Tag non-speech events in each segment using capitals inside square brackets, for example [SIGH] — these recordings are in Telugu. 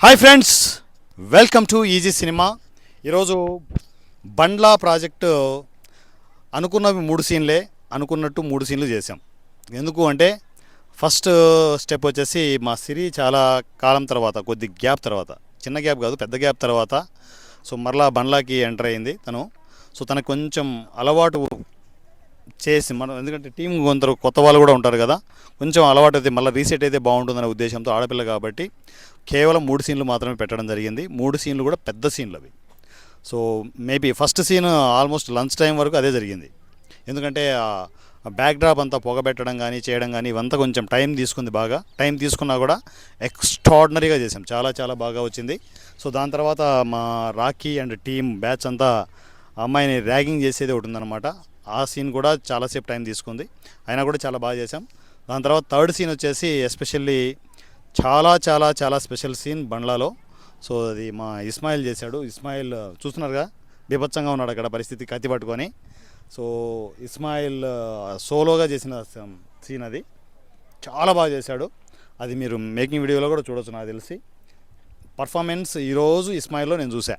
Hi friends welcome to easy cinema ఈరోజు బండ్లా ప్రాజెక్టు అనుకున్నవి మూడు సీన్లే అనుకున్నట్టు మూడు సీన్లు చేసాం ఎందుకు అంటే ఫస్ట్ స్టెప్ వచ్చేసి మా సిరి చాలా కాలం తర్వాత కొద్ది గ్యాప్ తర్వాత చిన్న గ్యాప్ కాదు పెద్ద గ్యాప్ తర్వాత సో మరలా బండ్లాకి ఎంటర్ అయింది తను. సో తనకు కొంచెం అలవాటు చేసి మనం ఎందుకంటే టీం కొందరు కొత్త వాళ్ళు కూడా ఉంటారు కదా కొంచెం అలవాటు అయితే మళ్ళీ రీసెట్ అయితే బాగుంటుందనే ఉద్దేశంతో ఆడపిల్ల కాబట్టి కేవలం మూడు సీన్లు మాత్రమే పెట్టడం జరిగింది. మూడు సీన్లు కూడా పెద్ద సీన్లు అవి so maybe first scene almost lunch time వరకు అదే జరిగింది. ఎందుకంటే బ్యాక్ డ్రాప్ అంతా పొగబెట్టడం కానీ చేయడం కానీ ఇవంతా కొంచెం టైం తీసుకుంది బాగా. టైం తీసుకున్నా కూడా ఎక్స్ట్రాడినరీగా చేసాం చాలా చాలా బాగా వచ్చింది. సో దాని తర్వాత మా రాకీ అండ్ టీమ్ బ్యాచ్ అంతా అమ్మాయిని ర్యాగింగ్ చేసేది ఒకటి ఉందన్నమాట. ఆ సీన్ కూడా చాలాసేపు టైం తీసుకుంది. అయినా కూడా చాలా బాగా చేసాం దాని తర్వాత థర్డ్ సీన్ వచ్చేసి ఎస్పెషల్లీ చాలా చాలా చాలా స్పెషల్ సీన్ బండ్లాలో. సో అది మా ఇస్మాయిల్ చేశాడు. ఇస్మాయిల్ చూస్తున్నారుగా? బీభత్సంగా ఉన్నాడు అక్కడ పరిస్థితి కత్తి పట్టుకొని. సో ఇస్మాయిల్ సోలోగా చేసిన సీన్ అది. చాలా బాగా చేశాడు. అది మీరు మేకింగ్ వీడియోలో కూడా చూడొచ్చు నాకు తెలిసి. పర్ఫార్మెన్స్ ఈరోజు ఇస్మాయిల్లో నేను చూసా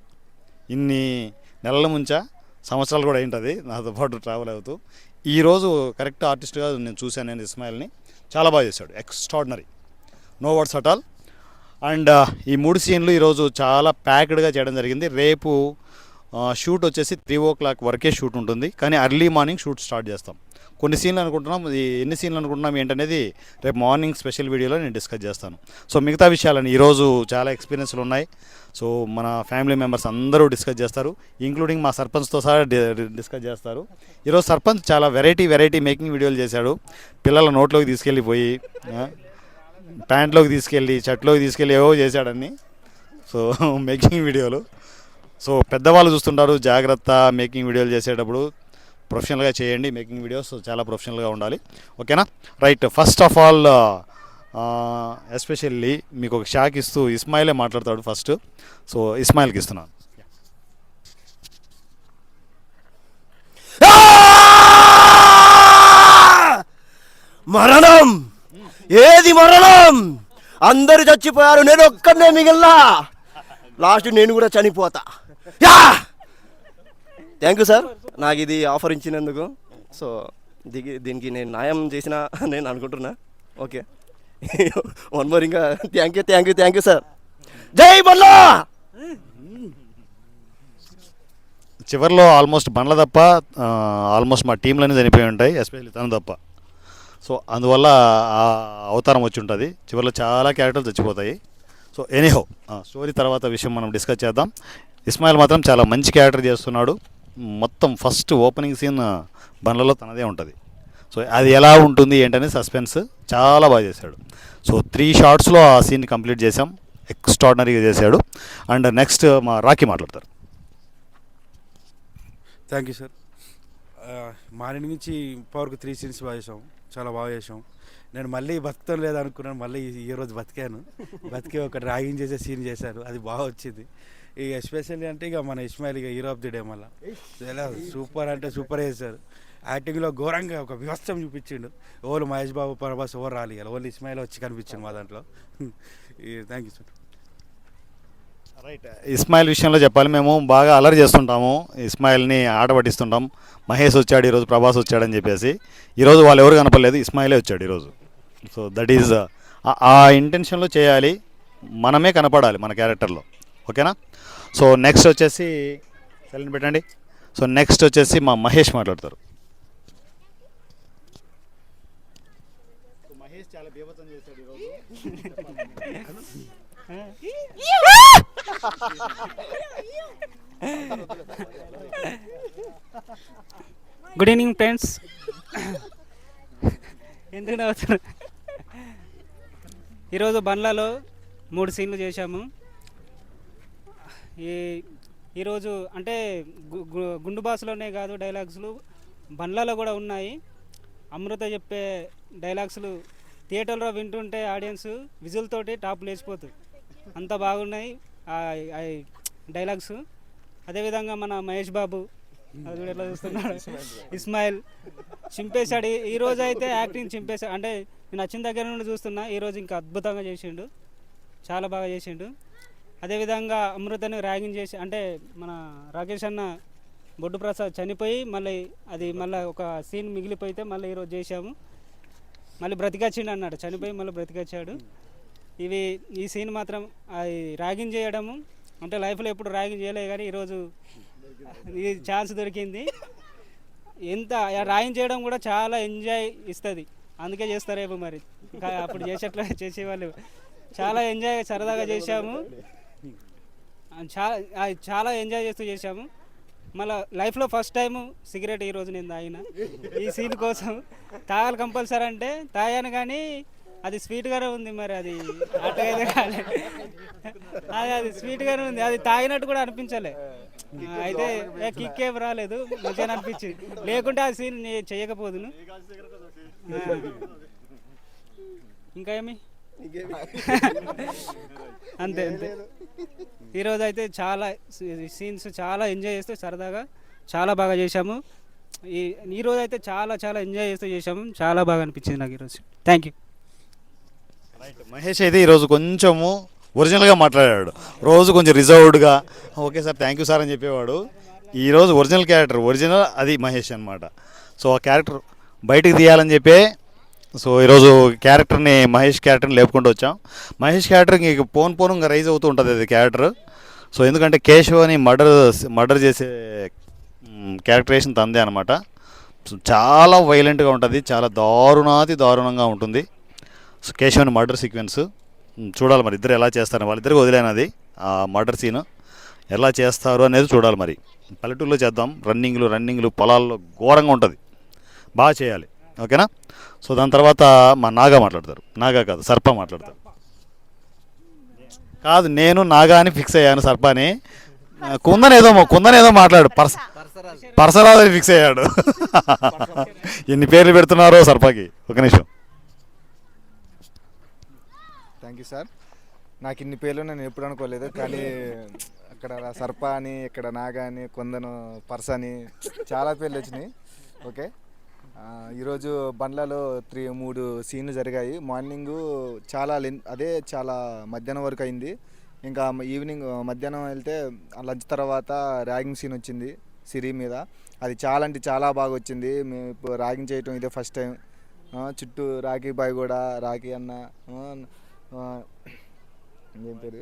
ఇన్ని నెలల ముంచా సంవత్సరాలు కూడా ఏంటది నాతో పాటు ట్రావెల్ అవుతూ. ఈరోజు కరెక్ట్ ఆర్టిస్ట్గా నేను చూశాను నేను ఇస్మాయిల్ని. చాలా బాగా చేశాడు. Extraordinary no words at all. And uh, ఈ మూడు సీన్లు ఈరోజు చాలా ప్యాక్డ్గా చేయడం జరిగింది. రేపు uh, షూట్ వచ్చేసి త్రీ ఓ క్లాక్ వరకే షూట్ ఉంటుంది. కానీ అర్లీ మార్నింగ్ షూట్ స్టార్ట్ చేస్తాం. కొన్ని సీన్లు అనుకుంటున్నాం. ఇది ఎన్ని సీన్లు అనుకుంటున్నాం ఏంటనేది రేపు మార్నింగ్ స్పెషల్ వీడియోలో నేను డిస్కస్ చేస్తాను. సో మిగతా విషయాలని ఈరోజు చాలా ఎక్స్పీరియన్స్లు ఉన్నాయి. సో మన ఫ్యామిలీ మెంబర్స్ అందరూ డిస్కస్ చేస్తారు. ఇంక్లూడింగ్ మా సర్పంచ్తో సహా డి- డిస్కస్ చేస్తారు. ఈరోజు సర్పంచ్ చాలా వెరైటీ వెరైటీ మేకింగ్ వీడియోలు చేశాడు. పిల్లల నోట్లోకి తీసుకెళ్ళిపోయి ప్యాంట్లోకి తీసుకెళ్ళి షర్ట్లోకి తీసుకెళ్ళి ఏవో చేశాడని సో [LAUGHS] మేకింగ్ వీడియోలు సో పెద్దవాళ్ళు చూస్తుంటారు జాగ్రత్త మేకింగ్ వీడియోలు చేసేటప్పుడు. ప్రొఫెషనల్గా చేయండి మేకింగ్ వీడియోస్ చాలా ప్రొఫెషనల్గా ఉండాలి. ఓకేనా? Right first of all especially మీకు ఒక షాక్ ఇస్తూ ఇస్మాయిలే మాట్లాడతాడు ఫస్ట్ సో ఇస్మాయిల్కి ఇస్తున్నాను ah! మరణం! ఏది మరణం? అందరు చచ్చిపోయారు నేను ఒక్కనే మిగిలినా. లాస్ట్ నేను కూడా చనిపోతా. యా! థ్యాంక్ యూ సార్ నాకు ఇది ఆఫర్ ఇచ్చినందుకు. సో దిగి దీనికి నేను న్యాయం చేసిన [LAUGHS] నేను అనుకుంటున్నా. ఓకే వన్ మోర్ ఇంకా. Thank you thank you thank you sir జై బల్లా! చివరిలో ఆల్మోస్ట్ బండ్ల తప్ప ఆల్మోస్ట్ మా టీంలోనే చనిపోయి ఉంటాయి ఎస్పెషల్లీ తను తప్ప. సో అందువల్ల ఆ అవతారం వచ్చి ఉంటుంది. చివరిలో చాలా క్యారెక్టర్లు చచ్చిపోతాయి. సో ఎనీహో స్టోరీ తర్వాత విషయం మనం డిస్కస్ చేద్దాం. ఇస్మాయిల్ మాత్రం చాలా మంచి క్యారెక్టర్ చేస్తున్నాడు. మొత్తం ఫస్ట్ ఓపెనింగ్ సీన్ బండ్లలో తనదే ఉంటుంది. సో అది ఎలా ఉంటుంది ఏంటనే సస్పెన్స్ చాలా బాగా చేశాడు. సో త్రీ షార్ట్స్లో ఆ సీన్ కంప్లీట్ చేసాం ఎక్స్ట్రాడినరీగా చేశాడు. అండ్ నెక్స్ట్ మా రాకీ మాట్లాడతారు. థ్యాంక్ యూ సార్ మార్నింగ్ నుంచి పవర్కి త్రీ సీన్స్ బాగా చేసాం చాలా బాగా చేసాం నేను మళ్ళీ బతుకుతాను లేదనుకున్నాను మళ్ళీ ఈ- రోజు బతికాను. బతికి ఒక డ్రాయింగ్ చేసే సీన్ చేశారు. అది బాగా వచ్చింది. ఇక ఎస్పెషల్లీ అంటే ఇక మన ఇస్మాయిల్ ఇక హీరో ఆఫ్ ది డే మళ్ళీ. ఎలా సూపర్ అంటే సూపర్ చేశారు. యాక్టింగ్లో ఘోరంగా ఒక వ్యవస్థ చూపించిండు. ఓన్లీ మహేష్ బాబు ప్రభాస్ ఎవరు రాలి ఓన్లీ ఇస్మాయిల్ వచ్చి కనిపించింది మా దాంట్లో. Thank you sir right Ismail విషయంలో చెప్పాలి మేము బాగా అలరి చేస్తుంటాము. ఇస్మాయిల్ని ఆట పట్టిస్తుంటాం మహేష్ వచ్చాడు ఈరోజు ప్రభాస్ వచ్చాడని చెప్పేసి. ఈరోజు వాళ్ళు ఎవరు కనపడలేదు ఇస్మాయిలే వచ్చాడు ఈరోజు. సో దట్ ఈజ్ ఆ ఇంటెన్షన్లో చేయాలి మనమే కనపడాలి మన క్యారెక్టర్లో. ఓకేనా? సో నెక్స్ట్ వచ్చేసి సైలెంట్ పెట్టండి. సో నెక్స్ట్ వచ్చేసి మా మహేష్ మాట్లాడతారు. మహేష్ చాలా బీభత్సం చేశాడు ఈరోజు. [LAUGHS] గుడ్ ఈవినింగ్ ఫ్రెండ్స్ ఎందుకు నవ్వుతున్నారు? ఈరోజు బండ్లలో మూడు సీన్లు చేశాము. ఈ ఈరోజు అంటే గు- గుండు బాసులోనే కాదు డైలాగ్స్లు బండ్లలో కూడా ఉన్నాయి. అమృత చెప్పే డైలాగ్స్లు థియేటర్లో వింటుంటే ఆడియన్స్ విజులతోటి టాప్ లేచిపోతుంది అంత బాగున్నాయి. డైలాగ్స్. అదేవిధంగా మన మహేష్ బాబు అది ఎట్లా చూస్తున్నాడు? ఇస్మాయిల్. చింపేశాడు. ఈ- రోజు అయితే యాక్టింగ్ చింపేశాడు అంటే నేను వచ్చిన దగ్గర నుండి చూస్తున్నా. ఈరోజు ఇంకా అద్భుతంగా చేసిండు. చాలా బాగా చేసిండు. అదేవిధంగా అమృతని ర్యాగింగ్ చేసి అంటే మన రాకేష్ అన్న బొడ్డు ప్రసాద్ చనిపోయి మళ్ళీ అది మళ్ళీ ఒక సీన్ మిగిలిపోయితే మళ్ళీ ఈరోజు చేశాము. మళ్ళీ బ్రతికొచ్చిండు అన్నాడు. చనిపోయి మళ్ళీ బ్రతికొచ్చాడు. ఇవి ఈ సీన్ మాత్రం అది ర్యాగింగ్ చేయడము అంటే లైఫ్లో ఎప్పుడు ర్యాగింగ్ చేయలేదు కానీ ఈరోజు ఇది ఛాన్స్ దొరికింది. ఎంత ర్యాగింగ్ చేయడం కూడా చాలా ఎంజాయ్ ఇస్తుంది. అందుకే చేస్తారేమో మరి. ఇంకా అప్పుడు చేసేట్లా చేసేవాళ్ళు. చాలా ఎంజాయ్ సరదాగా చేశాము. చాలా చాలా ఎంజాయ్ చేస్తూ చేశాము. మళ్ళీ లైఫ్లో ఫస్ట్ టైం సిగరెట్ ఈరోజు నేను తాగిన. ఈ సీన్ కోసం తాగాలి కంపల్సరీ అంటే తాగాను కానీ అది స్వీట్గానే ఉంది మరి అది అట్టగైతే అది అది స్వీట్గానే ఉంది. అది తాగినట్టు కూడా అనిపించలే. అయితే కిక్ ఏం రాలేదు. మంచిగా అనిపించింది. లేకుంటే ఆ సీన్ నేను చేయకపోదును. ఇంకా ఏమి? అంతే అంతే. ఈరోజు అయితే చాలా సీన్స్ చాలా ఎంజాయ్ చేస్తూ సరదాగా చాలా బాగా చేశాము. ఈ ఈరోజు అయితే చాలా చాలా ఎంజాయ్ చేస్తూ చేశాము. చాలా బాగా అనిపించింది నాకు ఈరోజు థ్యాంక్ యూ మహేష్ అయితే ఈరోజు కొంచెము ఒరిజినల్గా మాట్లాడాడు. రోజు కొంచెం రిజర్వ్డ్గా okay sir thank you sir అని చెప్పేవాడు. ఈరోజు ఒరిజినల్ క్యారెక్టర్ ఒరిజినల్ అది మహేష్ అనమాట సో ఆ క్యారెక్టర్ బయటికి తీయాలని చెప్పే సో ఈరోజు క్యారెక్టర్ని మహేష్ క్యారెక్టర్ని లేపుకుంటూ వచ్చాం. మహేష్ క్యారెక్టర్ ఇంక పోన్ పోను ఇంకా రైజ్ అవుతూ ఉంటుంది అది క్యారెక్టర్. సో ఎందుకంటే కేశవ్ అని మర్డర్ మర్డర్ చేసే క్యారెక్టరేషన్ తందే అనమాట చాలా వైలెంట్గా ఉంటుంది చాలా దారుణాతి దారుణంగా ఉంటుంది. సో మర్డర్ సీక్వెన్స్ చూడాలి మరి. ఇద్దరు ఎలా చేస్తారు వాళ్ళిద్దరికి వదిలేనది. ఆ మర్డర్ సీన్ ఎలా చేస్తారు అనేది చూడాలి మరి. పల్లెటూరులో చేద్దాం. రన్నింగ్లు రన్నింగ్లు పొలాల్లో ఘోరంగా ఉంటుంది. బాగా చేయాలి. ఓకేనా? సో దాని తర్వాత మా నాగా మాట్లాడతారు. నాగా కాదు సర్ప మాట్లాడతారు. కాదు నేను నాగా అని ఫిక్స్ అయ్యాను సర్పాని. కుందన్ ఏదో కుందన్ ఏదో మాట్లాడు. పర్స పరసరాజు ఫిక్స్ అయ్యాడు. [LAUGHS] ఎన్ని పేర్లు పెడుతున్నారో సర్పాకి. ఒక నిమిషం. Thank you sir. నాకు ఇన్ని పేర్లు నేను ఎప్పుడు అనుకోలేదు కానీ అక్కడ సర్ప అని ఇక్కడ నాగా అని కొందను పర్స అని చాలా పేర్లు వచ్చినాయి. ఓకే? ఈరోజు బండ్లలో త్రీ మూడు సీన్లు జరిగాయి. మార్నింగ్ చాలా అదే చాలా మధ్యాహ్నం వరకు అయింది. ఇంకా ఈవినింగ్ మధ్యాహ్నం వెళ్తే లంచ్ తర్వాత ర్యాగింగ్ సీన్ వచ్చింది సిరి మీద. అది చాలా అంటే చాలా బాగా వచ్చింది. మేము ఇప్పుడు ర్యాగింగ్ చేయటం ఇదే ఫస్ట్ టైం. చుట్టూ రాఖీ బాయ్ కూడా రాఖీ అన్న ఏం పేరు?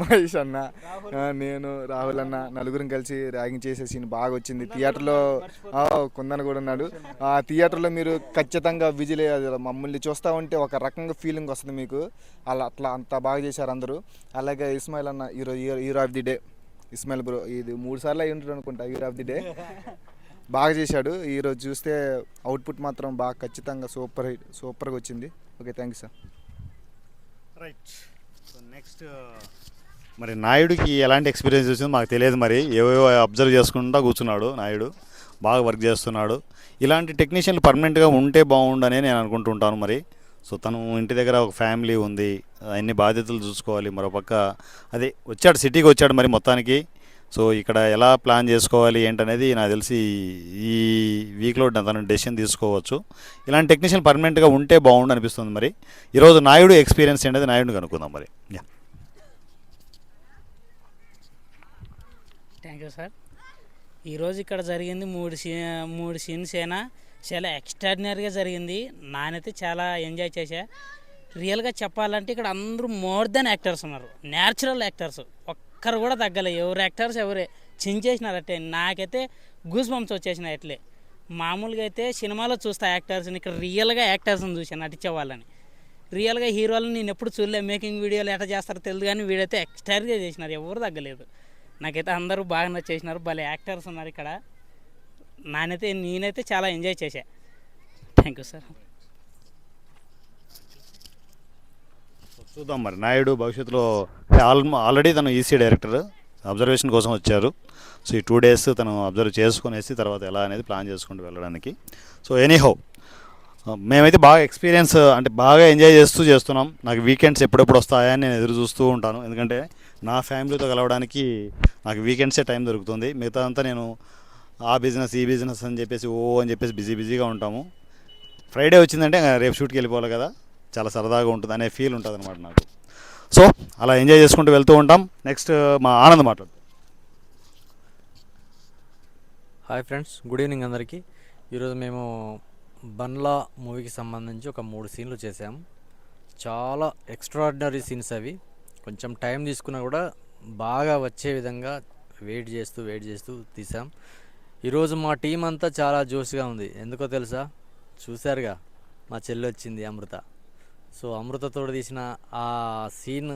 మహేష్. [LAUGHS] అన్న. నేను రాహుల్ అన్న. నలుగురం కలిసి ర్యాగింగ్ చేసే సీన్ బాగా వచ్చింది. థియేటర్లో కుందన కూడా ఉన్నాడు. ఆ థియేటర్లో మీరు ఖచ్చితంగా విజిల్ మమ్మల్ని చూస్తూ ఉంటే ఒక రకంగా ఫీలింగ్ వస్తుంది మీకు. అలా అట్లా అంత బాగా చేశారు అందరూ. అలాగే ఇస్మాయిల్ అన్న hero hero of the day Ismail bro ఇది మూడు సార్లు అయి ఉంటాడు అనుకుంటా హీరో ఆఫ్ ది డే బాగా చేశాడు. ఈరోజు చూస్తే అవుట్పుట్ మాత్రం బాగా ఖచ్చితంగా సూపర్ హిట్ సూపర్గా వచ్చింది. Okay thank you sir right so next మరి నాయుడికి ఎలాంటి ఎక్స్పీరియన్స్ వచ్చిందో మాకు తెలియదు మరి. ఏవేవో అబ్జర్వ్ చేసుకుంటా కూర్చున్నాడు నాయుడు. బాగా వర్క్ చేస్తున్నాడు. ఇలాంటి టెక్నీషియన్లు పర్మనెంట్గా ఉంటే బాగుండని నేను అనుకుంటుంటాను మరి. సో తను ఇంటి దగ్గర ఒక ఫ్యామిలీ ఉంది. అన్ని బాధ్యతలు చూసుకోవాలి మరోపక్క అదే వచ్చాడు సిటీకి వచ్చాడు మరి మొత్తానికి. సో ఇక్కడ ఎలా ప్లాన్ చేసుకోవాలి ఏంటనేది నాకు తెలిసి ఈ వీక్లో తను డెసిషన్ తీసుకోవచ్చు. ఇలాంటి టెక్నీషియన్ పర్మనెంట్గా ఉంటే బాగుండు అనిపిస్తుంది మరి. ఈరోజు నాయుడు ఎక్స్పీరియన్స్ ఏంటది నాయుడు కనుక్కుందాం మరి. థ్యాంక్ యూ సార్ ఈరోజు ఇక్కడ జరిగింది మూడు సీ మూడు సీన్స్ అయినా చాలా ఎక్స్ట్రాడినరీగా జరిగింది. నానైతే చాలా ఎంజాయ్ చేశా. రియల్గా చెప్పాలంటే ఇక్కడ అందరూ మోర్ దెన్ యాక్టర్స్ ఉన్నారు. న్యాచురల్ యాక్టర్స్ ఒక్కరు కూడా తగ్గలే ఎవరు యాక్టర్స్ ఎవరే చించేసినారు అట్టే నాకైతే గూస్ బంప్స్ వచ్చేసినాయి అట్లే. మామూలుగా అయితే సినిమాలో చూస్తా యాక్టర్స్ని ఇక్కడ రియల్గా యాక్టర్స్ని చూసాను నటించే వాళ్ళని. రియల్గా హీరోలను నేను ఎప్పుడు చూడలే మేకింగ్ వీడియోలు ఎట్లా చేస్తారో తెలియదు కానీ వీడైతే ఎక్స్టైర్గా చేసినారు ఎవరు తగ్గలేదు. నాకైతే అందరూ బాగా నచ్చేసినారు భలే యాక్టర్స్ ఉన్నారు ఇక్కడ. నానైతే నేనైతే చాలా ఎంజాయ్ చేశా. థ్యాంక్ యూ సార్ చూద్దాం మరి. నాయుడు భవిష్యత్తులో ఆల్ ఆల్రెడీ తను ఈసీ డైరెక్టర్ అబ్జర్వేషన్ కోసం వచ్చారు. సో ఈ టూ డేస్ తను అబ్జర్వ్ చేసుకునేసి తర్వాత ఎలా అనేది ప్లాన్ చేసుకుంటూ వెళ్ళడానికి. సో ఎనీహౌ మేమైతే బాగా ఎక్స్పీరియన్స్ అంటే బాగా ఎంజాయ్ చేస్తూ చేస్తున్నాం. నాకు వీకెండ్స్ ఎప్పుడెప్పుడు వస్తాయని నేను ఎదురు చూస్తూ ఉంటాను. ఎందుకంటే నా ఫ్యామిలీతో కలవడానికి నాకు వీకెండ్సే టైం దొరుకుతుంది. మిగతా అంతా నేను ఆ బిజినెస్ ఈ బిజినెస్ అని చెప్పేసి ఓ అని చెప్పేసి బిజీ బిజీగా ఉంటాము. ఫ్రైడే వచ్చిందంటే రేపు షూట్కి వెళ్ళిపోవాలి కదా. చాలా సరదాగా ఉంటుంది అనే ఫీల్ ఉంటుంది అనమాట నాకు. సో అలా ఎంజాయ్ చేసుకుంటూ వెళ్తూ ఉంటాం. నెక్స్ట్ uh, మా ఆనంద్ మాట్లాడు హాయ్ ఫ్రెండ్స్ గుడ్ ఈవినింగ్ అందరికీ. ఈరోజు మేము బన్లా మూవీకి సంబంధించి ఒక మూడు సీన్లు చేసాము చాలా ఎక్స్ట్రాడినరీ సీన్స్ అవి. కొంచెం టైం తీసుకున్నా కూడా బాగా వచ్చే విధంగా వెయిట్ చేస్తూ వెయిట్ చేస్తూ తీసాం ఈరోజు మా టీం అంతా చాలా జోష్గా ఉంది. ఎందుకో తెలుసా? చూశారుగా? మా చెల్లి వచ్చింది అమృత. సో అమృతతో తీసిన ఆ సీన్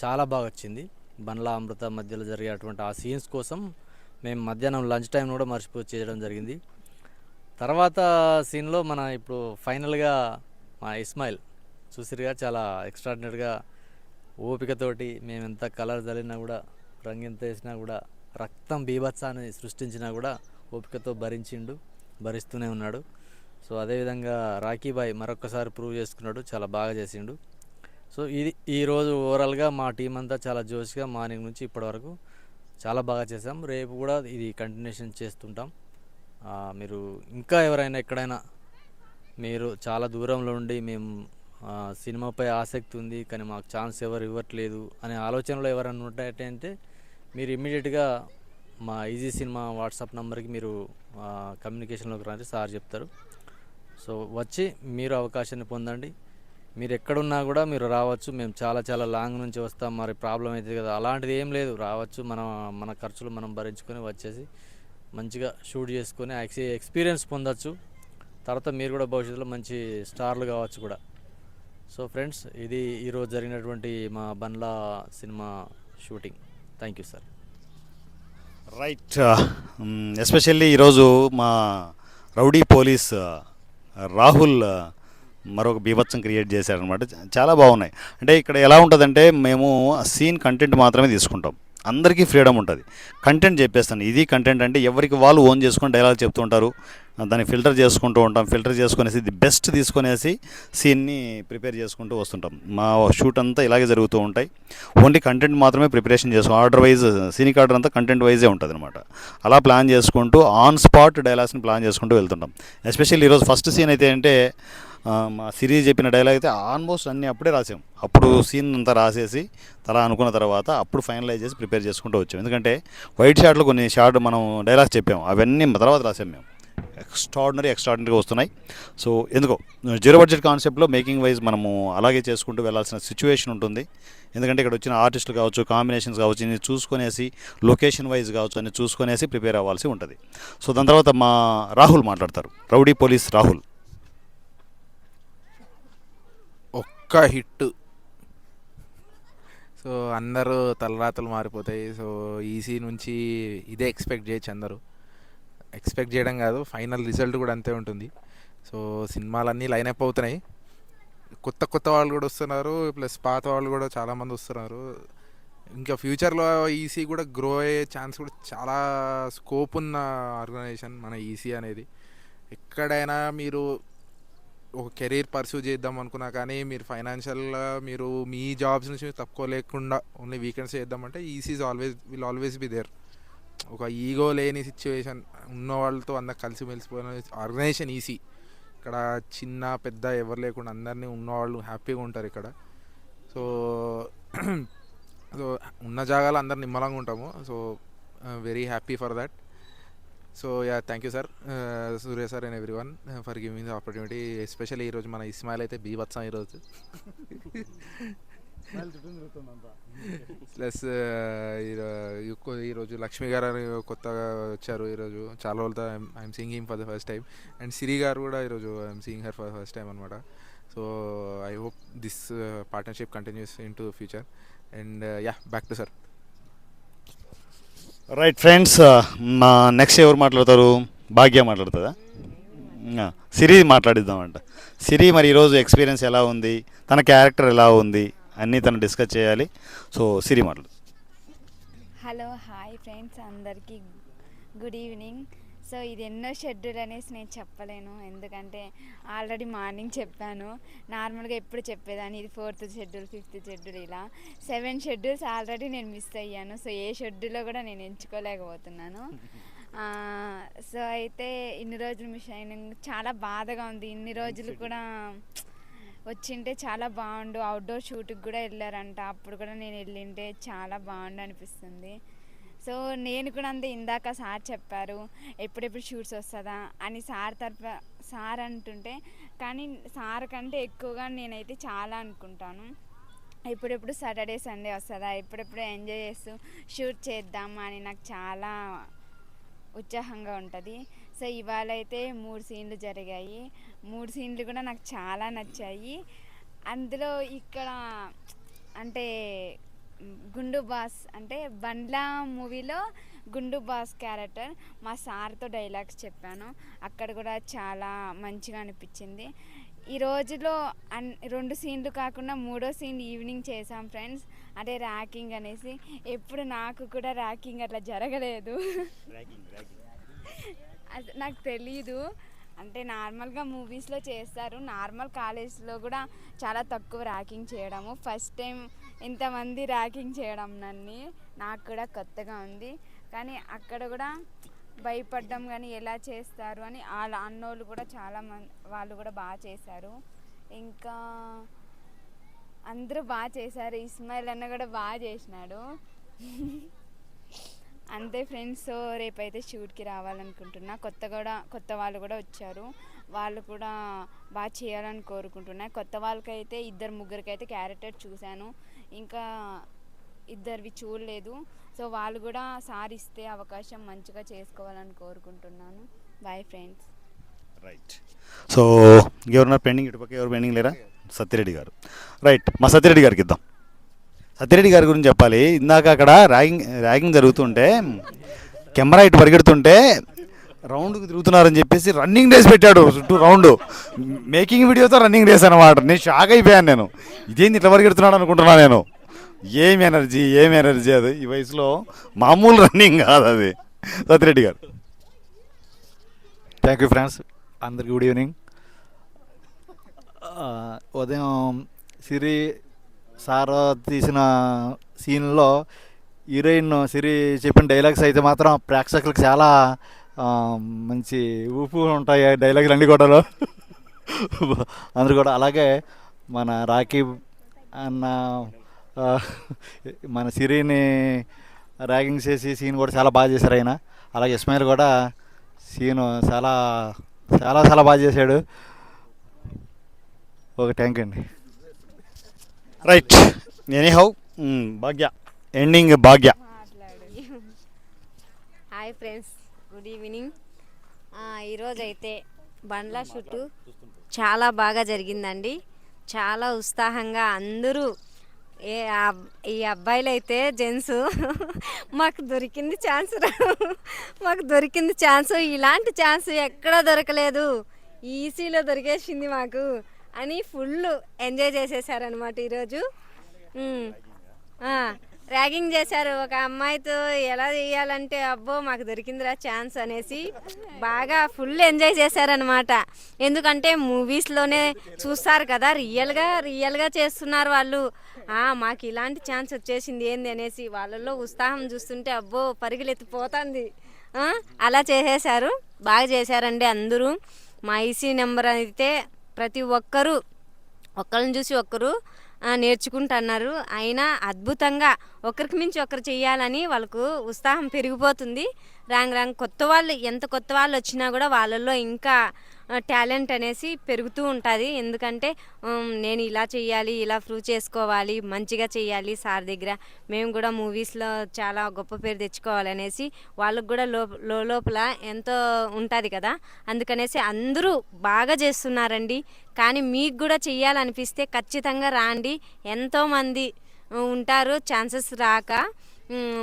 చాలా బాగా వచ్చింది. బండ్లా అమృత మధ్యలో జరిగేటువంటి ఆ సీన్స్ కోసం మేము మధ్యాహ్నం లంచ్ టైం కూడా మర్చిపోయి చేయడం జరిగింది. తర్వాత సీన్లో మన ఇప్పుడు ఫైనల్గా మా ఇస్మాయిల్ చూసిరుగా చాలా ఎక్స్ట్రాడినరీగా ఓపికతోటి మేము ఎంత కలర్ చల్లినా కూడా రంగు ఎంత వేసినా కూడా రక్తం బీభత్సాన్ని సృష్టించినా కూడా ఓపికతో భరించిండు భరిస్తూనే ఉన్నాడు. సో అదేవిధంగా రాఖీ బాయ్ మరొకసారి ప్రూవ్ చేసుకున్నాడు చాలా బాగా చేసిండు. సో ఇది ఈరోజు ఓవరాల్గా మా టీం అంతా చాలా జోష్గా మార్నింగ్ నుంచి ఇప్పటివరకు చాలా బాగా చేసాం రేపు కూడా ఇది కంటిన్యూషన్ చేస్తుంటాం. మీరు ఇంకా ఎవరైనా ఎక్కడైనా మీరు చాలా దూరంలో ఉండి మేము సినిమాపై ఆసక్తి ఉంది కానీ మాకు ఛాన్స్ ఎవరు ఇవ్వట్లేదు అనే ఆలోచనలో ఎవరైనా ఉంటాయంటే మీరు ఇమ్మీడియట్గా మా ఈజీ సినిమా వాట్సాప్ నెంబర్కి మీరు కమ్యూనికేషన్లోకి రండి సార్ చెప్తారు. సో వచ్చి మీరు అవకాశాన్ని పొందండి. మీరు ఎక్కడున్నా కూడా మీరు రావచ్చు. మేము చాలా చాలా లాంగ్ నుంచి వస్తాం. మరి ప్రాబ్లం అవుతుంది కదా. అలాంటిది ఏం లేదు. రావచ్చు. మనం మన ఖర్చులు మనం భరించుకొని వచ్చేసి మంచిగా షూట్ చేసుకొని ఎక్స్పీరియన్స్ పొందొచ్చు. తర్వాత మీరు కూడా భవిష్యత్తులో మంచి స్టార్లు కావచ్చు కూడా. సో ఫ్రెండ్స్ ఇది ఈరోజు జరిగినటువంటి మా Bandla cinema shooting. Thank you sir. Right. Especially ఈరోజు మా రౌడీ పోలీస్ రాహుల్ మరొక బీభత్సం క్రియేట్ చేశారనమాట చాలా బాగున్నాయి. అంటే ఇక్కడ ఎలా ఉంటుందంటే మేము సీన్ కంటెంట్ మాత్రమే తీసుకుంటాం. అందరికీ ఫ్రీడమ్ ఉంటుంది. కంటెంట్ చెప్పేస్తాను. ఇది కంటెంట్ అంటే ఎవరికి వాళ్ళు ఓన్ చేసుకొని డైలాగ్ చెప్తుంటారు దాన్ని ఫిల్టర్ చేసుకుంటూ ఉంటాం. ఫిల్టర్ చేసుకునేసి ది బెస్ట్ తీసుకునేసి సీన్ని ప్రిపేర్ చేసుకుంటూ వస్తుంటాం. మా షూట్ అంతా ఇలాగే జరుగుతూ ఉంటాయి. ఓన్లీ కంటెంట్ మాత్రమే ప్రిపరేషన్ చేసుకో ఆర్డర్ వైజ్ సీనిక్ ఆర్డర్ అంతా కంటెంట్ వైజే ఉంటుంది అనమాట అలా ప్లాన్ చేసుకుంటూ ఆన్ స్పాట్ డైలాగ్స్ని ప్లాన్ చేసుకుంటూ వెళ్తుంటాం. ఎస్పెషల్లీ ఈరోజు ఫస్ట్ సీన్ అయితే అంటే మా సిరీస్ చెప్పిన డైలాగ్ అయితే ఆల్మోస్ట్ అన్నీ అప్పుడే రాసాం. అప్పుడు సీన్ అంతా రాసేసి తలా అనుకున్న తర్వాత అప్పుడు ఫైనలైజ్ చేసి ప్రిపేర్ చేసుకుంటూ వచ్చాం. ఎందుకంటే వైట్ షార్ట్లో కొన్ని షార్ట్ మనం డైలాగ్స్ చెప్పాము అవన్నీ తర్వాత రాసాం మేము. ఎక్స్ట్రాడినరీ ఎక్స్ట్రాడినరీగా వస్తున్నాయి. సో ఎందుకో జీరో బడ్జెట్ కాన్సెప్ట్లో మేకింగ్ వైజ్ మనము అలాగే చేసుకుంటూ వెళ్ళాల్సిన సిచ్యువేషన్ ఉంటుంది. ఎందుకంటే ఇక్కడ వచ్చిన ఆర్టిస్టులు కావచ్చు కాంబినేషన్స్ కావచ్చు ఇన్ని చూసుకునేసి లొకేషన్ వైజ్ కావచ్చు అని చూసుకునేసి ప్రిపేర్ అవ్వాల్సి ఉంటుంది. సో దాని తర్వాత మా రాహుల్ మాట్లాడతారు. Rowdy police Rahul. ఒక్క హిట్ సో అందరూ తలరాతలు మారిపోతాయి. సో ఈసీ నుంచి ఇదే ఎక్స్పెక్ట్ చేయొచ్చు అందరూ. ఎక్స్పెక్ట్ చేయడం కాదు ఫైనల్ రిజల్ట్ కూడా అంతే ఉంటుంది. సో సినిమాలన్నీ లైనప్ అవుతున్నాయి. కొత్త కొత్త వాళ్ళు కూడా వస్తున్నారు. ప్లస్ పాత వాళ్ళు కూడా చాలామంది వస్తున్నారు. ఇంకా ఫ్యూచర్లో ఈసీ కూడా గ్రో అయ్యే ఛాన్స్ కూడా చాలా స్కోప్ ఉన్న ఆర్గనైజేషన్ మన ఈసీ అనేది. ఎక్కడైనా మీరు ఒక కెరీర్ పర్సూ చేద్దాం అనుకున్నా కానీ మీరు ఫైనాన్షియల్గా మీరు మీ జాబ్స్ నుంచి తక్కువ లేకుండా ఓన్లీ వీకెండ్స్ చేద్దామంటే ECs always will always be there. ఒక ఈగో లేని సిచ్యువేషన్ ఉన్న వాళ్ళతో అందరు కలిసి మెలిసిపోయిన ఆర్గనైజేషన్ ఈసీ. ఇక్కడ చిన్న పెద్ద ఎవరు లేకుండా అందరినీ ఉన్నవాళ్ళు హ్యాపీగా ఉంటారు ఇక్కడ. సో [CLEARS THROAT] సో ఉన్న జాగాలో అందరు నిమ్మలంగా ఉంటాము. So very happy for that. So yeah thank you sir Surya sir and everyone for giving the opportunity especially ఈరోజు మన ఇస్మాయిల్ అయితే బీభత్సం ఈరోజు ప్లస్ ఈరోజు లక్ష్మి గారు అని కొత్తగా వచ్చారు ఈరోజు చాలా వాళ్ళతో I'm seeing him for the first time and Siri గారు కూడా ఈరోజు I'm seeing her for first time అనమాట so I hope this partnership continues into future. And yeah back to sir. Right friends uh, మా నెక్స్ట్ ఎవరు మాట్లాడతారు? భాగ్య మాట్లాడుతుందా? సిరి మాట్లాడిద్దామంట. సిరి మరి ఈరోజు ఎక్స్పీరియన్స్ ఎలా ఉంది? తన క్యారెక్టర్ ఎలా ఉంది? అన్నీ తను డిస్కస్ చేయాలి. సో సిరి మాట్లాడు. హలో హాయ్ ఫ్రెండ్స్ అందరికీ గుడ్ ఈవినింగ్ సో ఇది ఎన్నో షెడ్యూల్ అనేసి నేను చెప్పలేను. ఎందుకంటే ఆల్రెడీ మార్నింగ్ చెప్పాను. నార్మల్గా ఎప్పుడు చెప్పేదాన్ని? ఇది ఫోర్త్ షెడ్యూల్ ఫిఫ్త్ షెడ్యూల్ ఇలా. సెవెన్ షెడ్యూల్స్ ఆల్రెడీ నేను మిస్ అయ్యాను. సో ఏ షెడ్యూల్లో కూడా నేను ఎంచుకోలేకపోతున్నాను. సో అయితే ఇన్ని రోజులు మిస్ అయిన. చాలా బాధగా ఉంది. ఇన్ని రోజులు కూడా వచ్చింటే చాలా బాగుండు. అవుట్డోర్ షూట్కి కూడా వెళ్ళారంట. అప్పుడు కూడా నేను వెళ్ళింటే చాలా బాగుండు అనిపిస్తుంది. సో నేను కూడా అంతే ఇందాక సార్ చెప్పారు ఎప్పుడెప్పుడు షూట్స్ వస్తుందా? అని సార్ తరఫు సార్ అంటుంటే కానీ సార్ కంటే ఎక్కువగా నేనైతే చాలా అనుకుంటాను. ఎప్పుడెప్పుడు సాటర్డే సండే వస్తుందా? ఎప్పుడెప్పుడు ఎంజాయ్ చేస్తూ షూట్ చేద్దామా? అని నాకు చాలా ఉత్సాహంగా ఉంటుంది. సో ఇవాళ అయితే మూడు సీన్లు జరిగాయి. మూడు సీన్లు కూడా నాకు చాలా నచ్చాయి. అందులో ఇక్కడ అంటే గుండు బాస్ అంటే బండ్లా మూవీలో గుండు బాస్ క్యారెక్టర్ మా సార్తో డైలాగ్స్ చెప్పాను. అక్కడ కూడా చాలా మంచిగా అనిపించింది. ఈ రోజులో అన్ రెండు సీన్లు కాకుండా మూడో సీన్ ఈవినింగ్ చేసాం ఫ్రెండ్స్. అంటే ర్యాకింగ్ అనేసి. ఎప్పుడు నాకు కూడా ర్యాకింగ్ అట్లా జరగలేదు. అది నాకు తెలీదు. అంటే నార్మల్గా మూవీస్లో చేస్తారు. నార్మల్ కాలేజ్లో కూడా చాలా తక్కువ ర్యాకింగ్ చేయడము. ఫస్ట్ టైం ఇంతమంది ర్యాకింగ్ చేయడం నన్ను. నాకు కూడా కొత్తగా ఉంది. కానీ అక్కడ కూడా భయపడ్డం కానీ ఎలా చేస్తారు అని వాళ్ళ అన్నోళ్ళు కూడా చాలా మంది వాళ్ళు కూడా బాగా చేశారు. ఇంకా అందరూ బాగా చేశారు. ఇస్మాయిల్ అన్న కూడా బాగా చేసినాడు. [LAUGHS] అంతే ఫ్రెండ్స్ సో రేపైతే షూట్కి రావాలనుకుంటున్నా. కొత్త కూడా కొత్త వాళ్ళు కూడా వచ్చారు. వాళ్ళు కూడా బాగా చేయాలని కోరుకుంటున్నా. కొత్త వాళ్ళకైతే ఇద్దరు ముగ్గురికైతే క్యారెక్టర్ చూశాను. ఇంకా ఇద్దరివి చూడలేదు. సో వాళ్ళు కూడా సార్ ఇస్తే అవకాశం మంచిగా చేసుకోవాలని కోరుకుంటున్నాను. బాయ్ ఫ్రెండ్స్ రైట్ సో ఎవరున్నారు పెండింగ్ ఇటుపక్క ఎవరు పెండింగ్ లేరా? సత్యరెడ్డి గారు. రైట్ మా సత్యరెడ్డి గారికి ఇద్దాం. సత్యరెడ్డి గారి గురించి చెప్పాలి. ఇందాక అక్కడ ర్యాగింగ్ ర్యాగింగ్ జరుగుతుంటే కెమెరా ఇటు పరిగెడుతుంటే రౌండ్కి తిరుగుతున్నారని చెప్పేసి రన్నింగ్ రేస్ పెట్టాడు చుట్టూ రౌండ్. మేకింగ్ వీడియోతో రన్నింగ్ రేస్ అనమాట నేను షాక్ అయిపోయాను నేను. ఇదేంది ఇట్లా పరిగెడుతున్నాడు అనుకుంటున్నా నేను. ఏం ఎనర్జీ ఏం ఎనర్జీ అది ఈ వయసులో. మామూలు రన్నింగ్ కాదు అది. సత్యరెడ్డి గారు. థ్యాంక్ యూ ఫ్రెండ్స్ అందరికి గుడ్ ఈవినింగ్ ఉదయం సిరి సార్ తీసిన సీన్లో హీరోయిన్ సిరి చెప్పిన డైలాగ్స్ అయితే మాత్రం ప్రేక్షకులకు చాలా మంచి ఊపు ఉంటాయి ఆ డైలాగులు అన్నీ కూడా అందరు కూడా అలాగే మన రాకీ అన్న మన సిరిని ర్యాగింగ్ చేసి సీన్ కూడా చాలా బాగా చేశారు ఆయన. అలాగే ఇస్మాయిల్ కూడా సీను చాలా చాలా చాలా బాగా చేశాడు. ఓకే థ్యాంక్ యూ అండి. Right anyhow Bhagya ending Bhagya hi friends good evening ఈరోజు అయితే బండ్ల షూటు చాలా బాగా జరిగిందండి. చాలా ఉత్సాహంగా అందరూ ఏ ఈ అబ్బాయిలు అయితే జెంట్స్ [LAUGHS] మాకు దొరికింది ఛాన్స్ [LAUGHS] మాకు దొరికింది ఛాన్స్. ఇలాంటి ఛాన్స్ ఎక్కడా దొరకలేదు. ఈసీలో దొరికేసింది మాకు. అని ఫుల్ ఎంజాయ్ చేసేసారనమాట ఈరోజు. ర్యాగింగ్ చేశారు. ఒక అమ్మాయితో ఎలా చేయాలంటే అబ్బో మాకు దొరికిందిరా ఛాన్స్ అనేసి బాగా ఫుల్ ఎంజాయ్ చేశారనమాట ఎందుకంటే మూవీస్లోనే చూస్తారు కదా రియల్గా రియల్గా చేస్తున్నారు వాళ్ళు. మాకు ఇలాంటి ఛాన్స్ వచ్చేసింది ఏంది అనేసి వాళ్ళల్లో ఉత్సాహం చూస్తుంటే అబ్బో పరుగులెత్తిపోతుంది. అలా చేసేశారు. బాగా చేశారండి అందరూ. మా ఈసీ నెంబర్ అయితే ప్రతి ఒక్కరూ ఒక్కరిని చూసి ఒక్కరు నేర్చుకుంటున్నారు. అయినా అద్భుతంగా ఒకరికి మించి ఒకరు చేయాలని వాళ్ళకు ఉత్సాహం పెరిగిపోతుంది. రాంగ్ రాంగ్ కొత్త వాళ్ళు ఎంత కొత్త వాళ్ళు వచ్చినా కూడా వాళ్ళల్లో ఇంకా టాలెంట్ అనేసి పెరుగుతూ ఉంటుంది. ఎందుకంటే నేను ఇలా చేయాలి ఇలా ప్రూవ్ చేసుకోవాలి మంచిగా చేయాలి సార్ దగ్గర. మేము కూడా మూవీస్లో చాలా గొప్ప పేరు తెచ్చుకోవాలనేసి వాళ్ళకు కూడా లో లో- లోపల ఎంతో ఉంటుంది కదా. అందుకనేసి అందరూ బాగా చేస్తున్నారండి. కానీ మీకు కూడా చెయ్యాలనిపిస్తే ఖచ్చితంగా రాండి. ఎంతోమంది ఉంటారు ఛాన్సెస్ రాక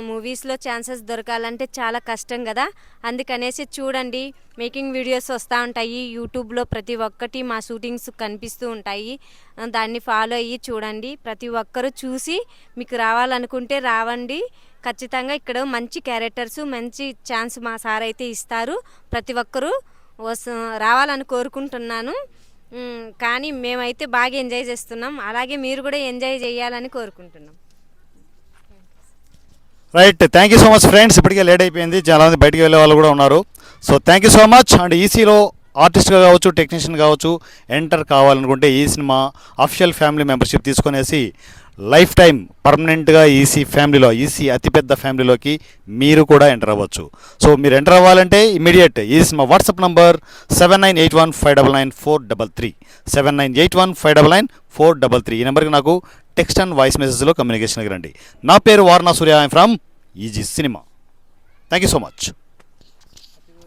మూవీస్లో ఛాన్సెస్ దొరకాలంటే చాలా కష్టం కదా. అందుకనేసి చూడండి మేకింగ్ వీడియోస్ వస్తూ ఉంటాయి. యూట్యూబ్లో ప్రతి ఒక్కటి మా షూటింగ్స్ కనిపిస్తూ ఉంటాయి. దాన్ని ఫాలో అయ్యి చూడండి. ప్రతి ఒక్కరూ చూసి మీకు రావాలనుకుంటే రావండి. ఖచ్చితంగా ఇక్కడ మంచి క్యారెక్టర్స్ మంచి ఛాన్స్ మా సార్ అయితే ఇస్తారు. ప్రతి ఒక్కరూ రావాలని కోరుకుంటున్నాను. కానీ మేమైతే బాగా ఎంజాయ్ చేస్తున్నాం. అలాగే మీరు కూడా ఎంజాయ్ చేయాలని కోరుకుంటున్నాం. Right thank you so much friends ఇప్పటికే లేట్ అయిపోయింది. చాలా మంది బయటికి వెళ్ళే వాళ్ళు కూడా ఉన్నారు. So thank you so much and ఈసీలో ఆర్టిస్ట్గా కావచ్చు టెక్నీషియన్ కావచ్చు ఎంటర్ కావాలనుకుంటే ఈ సినిమా అఫిషియల్ ఫ్యామిలీ మెంబర్షిప్ తీసుకునేసి లైఫ్ టైం పర్మనెంట్గా ఈసీ ఫ్యామిలీలో ఈసీ అతిపెద్ద ఫ్యామిలీలోకి మీరు కూడా ఎంటర్ అవ్వచ్చు. సో మీరు ఎంటర్ అవ్వాలంటే ఇమీడియట్ e ఈ cinema WhatsApp number seven nine eight one five double nine four double three seven nine eight one five double nine four double three ఈ నెంబర్కి నాకు టెక్స్ట్ అండ్ వాయిస్ మెసేజ్లో కమ్యూనికేషన్కి రండి. నా పేరు Varana Surya I'm from easy cinema thank you so much